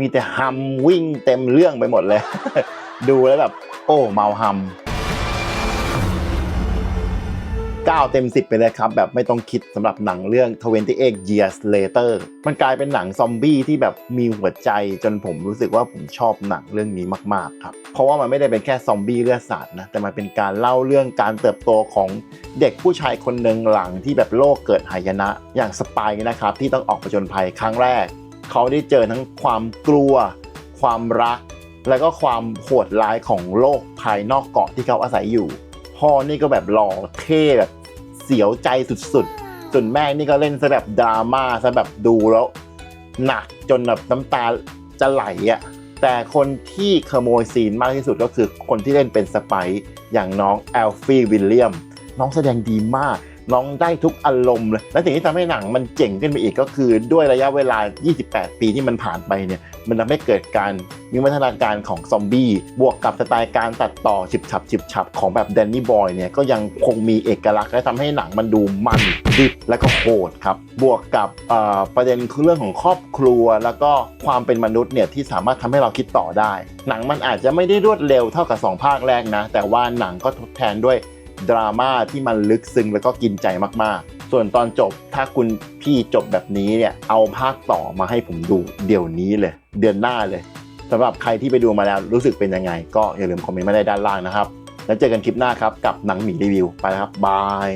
มีแต่ฮัมวิ่งเต็มเรื่องไปหมดเลย ดูแล้วแบบ โอ้เมาฮัม9เต็ม 10 ไปเลยครับ แบบไม่ต้องคิดสำหรับหนังเรื่อง 28 Years Later มันกลายเป็นหนังซอมบี้ที่แบบมีหัวใจจนผมรู้สึกว่าผมชอบหนังเรื่องนี้มาก ๆ ครับ เพราะว่ามันไม่ได้เป็นแค่ซอมบี้เลือดสาดนะ แต่มันเป็นการเล่าเรื่องการเติบโตของเด็กผู้ชายคนหนึ่งหลังที่แบบโลกเกิดหายนะ อย่างสไปร์นะครับ ที่ต้องออกผจญภัยครั้งแรก เขาได้เจอทั้งความกลัว ความรัก แล้วก็ความโหดร้ายของโลกภายนอกเกาะที่เขาอาศัยอยู่ พ่อนี่ก็แบบหล่อเท่แบบเสียวใจสุดๆส่วนแม่นี่ก็เล่นซะแบบดราม่าซะแบบดูแล้วหนักจนแบบน้ำตาจะไหลอะ่ะแต่คนที่ขโมยซีนมากที่สุดก็คือคนที่เล่นเป็นสไปอย่างน้องแอลฟี่วิลเลียม น้องแสดงดีมาก น้องได้ทุกอารมณ์เลยและสิ่งที่ทำให้หนังมันเจ๋งขึ้นไปอีกก็คือ ด้วยระยะเวลา 28 ปีที่มันผ่านไปเนี่ยมันทำให้เกิดการมีวัฒนาการของซอมบี้บวกกับสไตล์การตัดต่อฉิบฉับฉิบฉับของแบบแดนนี่บอยเนี่ยก็ยังคงมีเอกลักษณ์และทำให้หนังมันดูมันดิบและก็โหดครับ บวกกับประเด็นคือเรื่องของครอบครัว แล้วก็ความเป็นมนุษย์เนี่ยที่สามารถทำให้เราคิดต่อได้ หนังมันอาจจะไม่ได้รวดเร็วเท่ากับสองภาคแรกนะ แต่ว่าหนังก็ทดแทนด้วย ดราม่าที่มันลึกซึ้งแล้วก็กินใจมากๆ ส่วนตอนจบถ้าคุณพี่จบแบบนี้เนี่ยเอาภาคต่อมาให้ผมดูเดี๋ยวนี้เลย เดือนหน้าเลยสำหรับใครที่ไปดูมาแล้วรู้สึกเป็นยังไง ก็อย่าลืมคอมเมนต์มาได้ด้านล่างนะครับ แล้วเจอกันคลิปหน้าครับกับหนังหมีรีวิวไปแล้วครับบาย